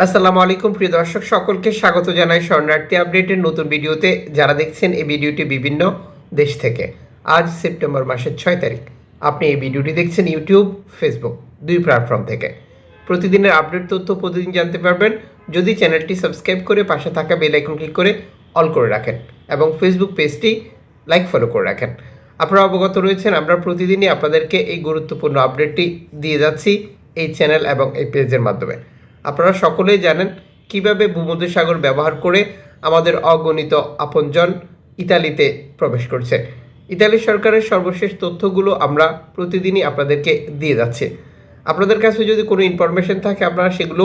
আসসালামু আলাইকুম, প্রিয় দর্শক, সকলকে স্বাগত জানাই শরণার্থী আপডেটের নতুন ভিডিওতে। যারা দেখছেন এই ভিডিওটি বিভিন্ন দেশ থেকে, আজ সেপ্টেম্বর মাসের ছয় তারিখ। আপনি এই ভিডিওটি দেখছেন ইউটিউব, ফেসবুক, দুই প্ল্যাটফর্ম থেকে। প্রতিদিনের আপডেট তথ্য প্রতিদিন জানতে পারবেন। যদি চ্যানেলটি সাবস্ক্রাইব করে পাশে থাকা বেল আইকন ক্লিক করে অল করে রাখেন এবং ফেসবুক পেজটি লাইক, ফলো করে রাখেন। আপনারা অবগত রয়েছেন, আমরা প্রতিদিনই আপনাদেরকে এই গুরুত্বপূর্ণ আপডেটটি দিয়ে যাচ্ছি এই চ্যানেল এবং এই পেজের মাধ্যমে। আপনারা সকলেই জানেন কীভাবে ভূমধ্যসাগর ব্যবহার করে আমাদের অগণিত আপনজন ইতালিতে প্রবেশ করছে। ইতালি সরকারের সর্বশেষ তথ্যগুলো আমরা প্রতিদিনই আপনাদেরকে দিয়ে যাচ্ছি। আপনাদের কাছে যদি কোনো ইনফরমেশন থাকে, আপনারা সেগুলো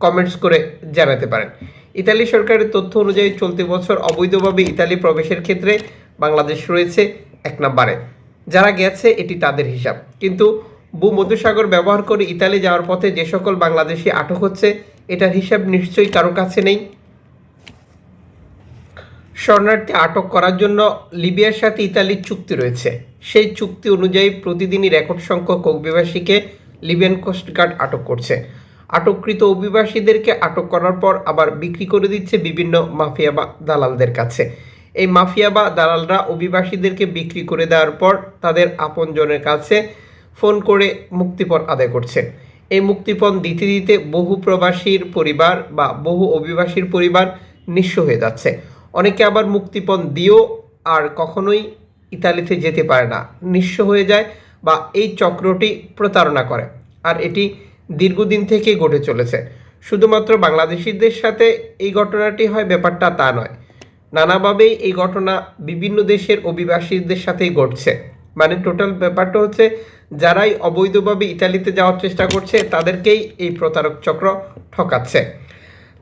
কমেন্টস করে জানাতে পারেন। ইতালি সরকারের তথ্য অনুযায়ী চলতি বছর অবৈধভাবে ইতালি প্রবেশের ক্ষেত্রে বাংলাদেশ রয়েছে এক নম্বরে। যারা গেছে, এটি তাদের হিসাব। কিন্তু ভূমধ্যসাগর ব্যবহার করে ইতালি যাওয়ার পথে যে সকল বাংলাদেশি আটক হচ্ছে, এটার হিসাব নিশ্চয়ই কারও কাছে নেই। শরণার্থী আটক করার জন্য লিবিয়ার সাথে ইতালির চুক্তি রয়েছে। সেই চুক্তি অনুযায়ী প্রতিদিনই রেকর্ড সংখ্যক অভিবাসীকে লিবিয়ান কোস্টগার্ড আটক করছে। আটককৃত অভিবাসীদেরকে আটক করার পর আবার বিক্রি করে দিচ্ছে বিভিন্ন মাফিয়া বা দালালদের কাছে। এই মাফিয়া বা দালালরা অভিবাসীদেরকে বিক্রি করে দেওয়ার পর তাদের আপনজনের কাছে ফোন করে মুক্তিপণ আদায় করছেন। এই মুক্তিপণ দিতে দিতে বহু প্রবাসীর পরিবার বা বহু অভিবাসীর পরিবার নিঃস্ব হয়ে যাচ্ছে। অনেকে আবার মুক্তিপণ দিয়েও আর কখনোই ইতালিতে যেতে পারে না। নিঃস্ব হয়ে যায় বা এই চক্রটি প্রতারণা করে, আর এটি দীর্ঘদিন থেকে ঘটে চলেছে। শুধুমাত্র বাংলাদেশিদের সাথে এই ঘটনাটি হয়, ব্যাপারটা তা নয়। নানাভাবেই এই ঘটনা বিভিন্ন দেশের অভিবাসীদের সাথেই ঘটছে। মানে টোটাল ব্যাপারটা হচ্ছে যারাই অবৈধভাবে ইতালিতে যাওয়ার চেষ্টা করছে, তাদেরকেই এই প্রতারক চক্র ঠকাচ্ছে।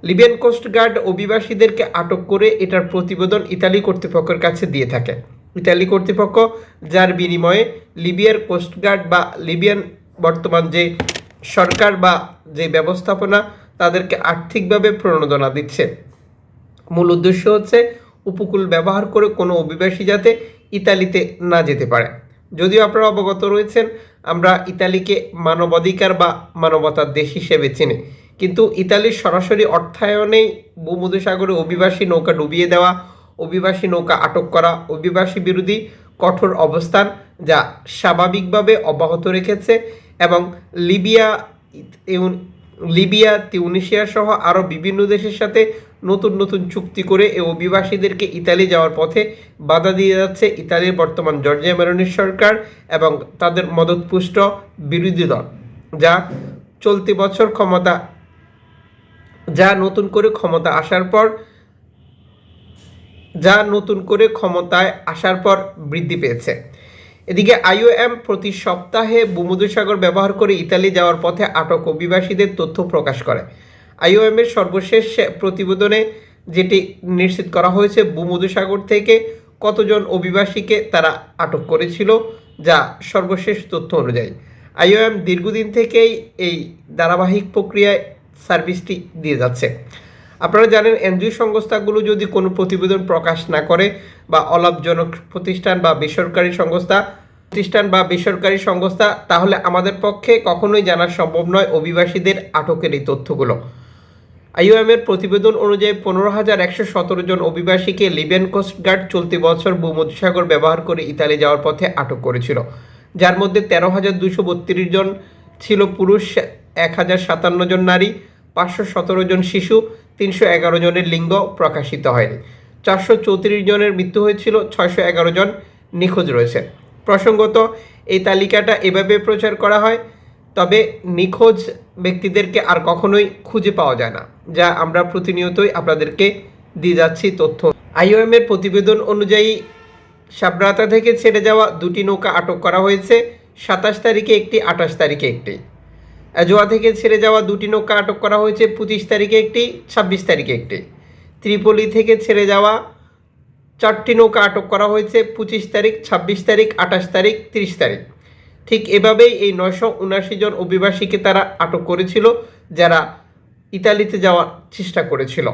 লিবিয়ান কোস্টগার্ড অভিবাসীদেরকে আটক করে এটার প্রতিবেদন ইতালি কর্তৃপক্ষের কাছে দিয়ে থাকে। ইতালি কর্তৃপক্ষ, যার বিনিময়ে লিবিয়ার কোস্টগার্ড বা লিবিয়ান বর্তমান যে সরকার বা যে ব্যবস্থাপনা, তাদেরকে আর্থিকভাবে প্রণোদনা দিচ্ছে। মূল উদ্দেশ্য হচ্ছে উপকূল ব্যবহার করে কোনো অভিবাসী যাতে ইতালিতে না যেতে পারে। যদিও আপনারা অবগত রয়েছেন, আমরা ইতালিকে মানবাধিকার বা মানবতার দেশ হিসেবে চিনি। কিন্তু ইতালির সরাসরি অর্থায়নেই ভূমধ্যসাগরে অভিবাসী নৌকা ডুবিয়ে দেওয়া, অভিবাসী নৌকা আটক করা, অভিবাসী বিরোধী কঠোর অবস্থান যা স্বাভাবিকভাবে অব্যাহত রেখেছে এবং লিবিয়া লিবিয়া তিউনিশিয়া সহ আরও বিভিন্ন দেশের সাথে নতুন নতুন চুক্তি করে এই অভিবাসীদেরকে ইতালি যাওয়ার পথে বাধা দিয়ে যাচ্ছে ইতালির বর্তমান জর্জিয়া মেরোনির সরকার এবং তাদের মদতপুষ্ট বিরোধী দল, যা চলতি বছর ক্ষমতা, যা নতুন করে ক্ষমতা আসার পর, যা নতুন করে ক্ষমতায় আসার পর বৃদ্ধি পেয়েছে। এদিকে আইওএম প্রতি সপ্তাহে ভূমধ্যসাগর ব্যবহার করে ইতালি যাওয়ার পথে আটক অভিবাসীদের তথ্য প্রকাশ করে। আইওএম এর সর্বশেষ প্রতিবেদনে যেটি নিশ্চিত করা হয়েছে ভূমধ্যসাগর থেকে কতজন অভিবাসীকে তারা আটক করেছিল যা সর্বশেষ তথ্য অনুযায়ী। আইওএম দীর্ঘদিন থেকেই এই ধারাবাহিক প্রক্রিয়ায় সার্ভিসটি দিয়ে যাচ্ছে। আপনারা জানেন এনজিও সংস্থাগুলো যদি কোনো প্রতিবেদন প্রকাশ না করে বা অলাভজনক প্রতিষ্ঠান বা বেসরকারি সংস্থা, প্রতিষ্ঠান বা বেসরকারি সংস্থা, তাহলে আমাদের পক্ষে কখনোই জানা সম্ভব নয় অভিবাসীদের আটকের এই তথ্যগুলো। আইওএম এর প্রতিবেদন অনুযায়ী পনেরো হাজার একশো সতেরো জন অভিবাসীকে লিবিয়ান কোস্টগার্ড চলতি বছর ভূমধ্যসাগর ব্যবহার করে ইতালি যাওয়ার পথে আটক করেছিল। যার মধ্যে তেরো হাজার দুশো বত্রিশ জন ছিল পুরুষ, এক হাজার সাতান্ন জন নারী, পাঁচশো সতেরো জন শিশু তিনশো এগারো জনের লিঙ্গ প্রকাশিত হয়নি। চারশো চৌত্রিশ জনের মৃত্যু হয়েছিল, ছয়শো এগারো জন নিখোঁজ রয়েছে প্রসঙ্গত, এই তালিকাটা এভাবে প্রচার করা হয়, তবে নিখোঁজ ব্যক্তিদেরকে আর কখনোই খুঁজে পাওয়া যায় না, যা আমরা প্রতিনিয়তই আপনাদেরকে দিয়ে যাচ্ছি তথ্য। আইওএম এর প্রতিবেদন অনুযায়ী, সাবরাতা থেকে ছেড়ে যাওয়া দুটি নৌকা আটক করা হয়েছে, সাতাশ তারিখে একটি, আঠাশ তারিখে একটি। অ্যাজোয়া থেকে ছেড়ে যাওয়া দুটি নৌকা আটক করা হয়েছে পঁচিশ তারিখে একটি, ছাব্বিশ তারিখে একটি। ত্রিপলি থেকে ছেড়ে যাওয়া চারটি নৌকা আটক করা হয়েছে পঁচিশ তারিখ, ছাব্বিশ তারিখ, আঠাশ তারিখ, তিরিশ তারিখ। ঠিক এভাবেই এই নয়শো উনাশি জন অভিবাসীকে তারা আটক করেছিল, যারা ইতালিতে যাওয়ার চেষ্টা করেছিল।